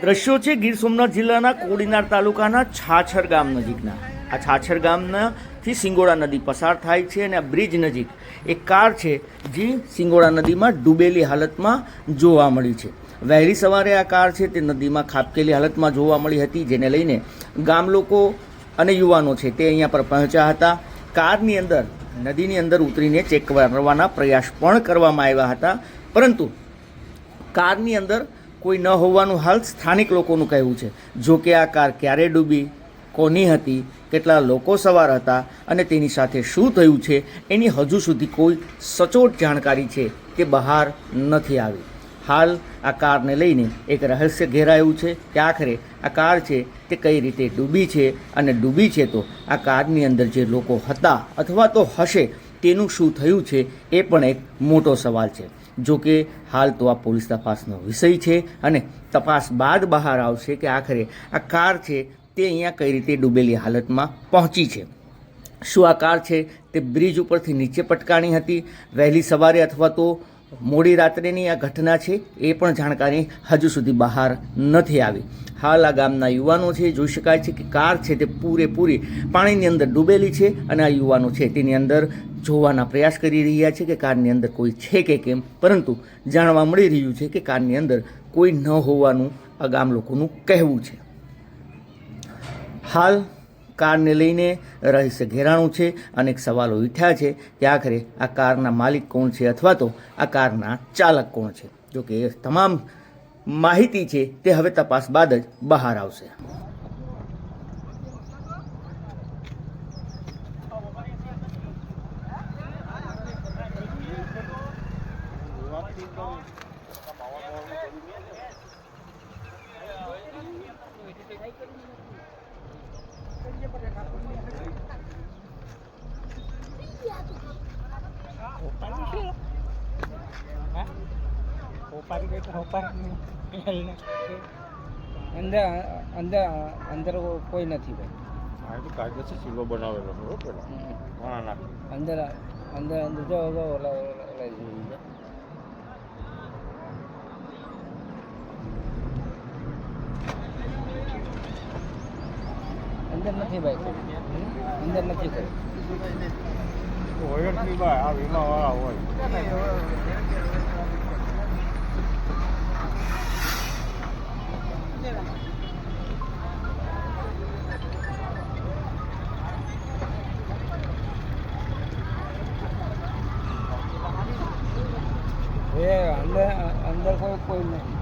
દ્રશ્યો છે ગીર સોમનાથ જિલ્લાના કોડીનાર તાલુકાના છાછર ગામ નજીકના. આ છાછર ગામનાથી સિંગોડા નદી પસાર થાય છે અને આ બ્રિજ નજીક એક કાર છે જે સિંગોડા નદીમાં ડૂબેલી હાલતમાં જોવા મળી છે. વહેલી સવારે આ કાર છે તે નદીમાં ખાબકેલી હાલતમાં જોવા મળી હતી, જેને લઈને ગામ લોકો અને યુવાનો છે તે અહીંયા પર પહોંચ્યા હતા. કારની અંદર, નદીની અંદર ઉતરીને ચેક કરવાના પ્રયાસ પણ કરવામાં આવ્યા હતા. પરંતુ કારની અંદર કોઈ ન હોવાનું હાલ સ્થાનિક લોકોનું કહેવું છે. જો કે આ કાર ક્યારે ડૂબી, કોની હતી, કેટલા લોકો સવાર હતા અને તેની સાથે શું થયું છે, એની હજુ સુધી કોઈ સચોટ જાણકારી છે તે બહાર નથી આવી. હાલ આ કારને લઈને એક રહસ્ય ઘેરાયું છે કે આખરે આ કાર છે તે કઈ રીતે ડૂબી છે અને ડૂબી છે તો આ કારની અંદર જે લોકો હતા અથવા તો હશે તેનું શું થયું છે એ પણ એક મોટો સવાલ છે. જો કે હાલ તો આ પોલીસ તપાસનો વિષય છે અને તપાસ બાદ બહાર આવશે કે આખરે આ કાર છે તે અહીંયા કઈ રીતે ડૂબેલી હાલતમાં પહોંચી છે. શું આ કાર છે તે બ્રિજ ઉપરથી નીચે પટકાણી હતી? વહેલી સવારે અથવા તો મોડી રાત્રેની આ ઘટના છે એ પણ જાણકારી હજુ સુધી બહાર નથી આવી. હાલ આ ગામના યુવાનો છે, જોઈ શકાય છે કે કાર છે તે પૂરેપૂરી પાણીની અંદર ડૂબેલી છે અને આ યુવાનો છે તેની અંદર જોવાના પ્રયાસ કરી રહ્યા છે કે કારની અંદર કોઈ છે કે કેમ, પરંતુ જાણવા મળી રહ્યું છે કે કારની અંદર કોઈ ન હોવાનું આ ગામ લોકોનું કહેવું છે. હાલ કારને લઈને રહસ્ય ઘેરાણું છે, અનેક સવાલો ઉઠ્યા છે કે આખરે આ કારના માલિક કોણ છે અથવા તો આ કારના ચાલક કોણ છે? જો કે તમામ માહિતી છે તે હવે તપાસ બાદ જ બહાર આવશે હોપારી ગઈ તો હોપારી લઈને અંદર અંદર અંદર કોઈ નથી ભાઈ. આ તો કાયદેસર સિલો બનાવેલો છે હો પેલા. ઘણા નાખી અંદર અંદર અંદર જો ઓલા ઓલા. અંદર નથી ભાઈ અંદર નથી ભાઈ હોય જ ભાઈ આ વીમા વાળા હોય. એ અંદર અંદર કોઈ કોઈ નથી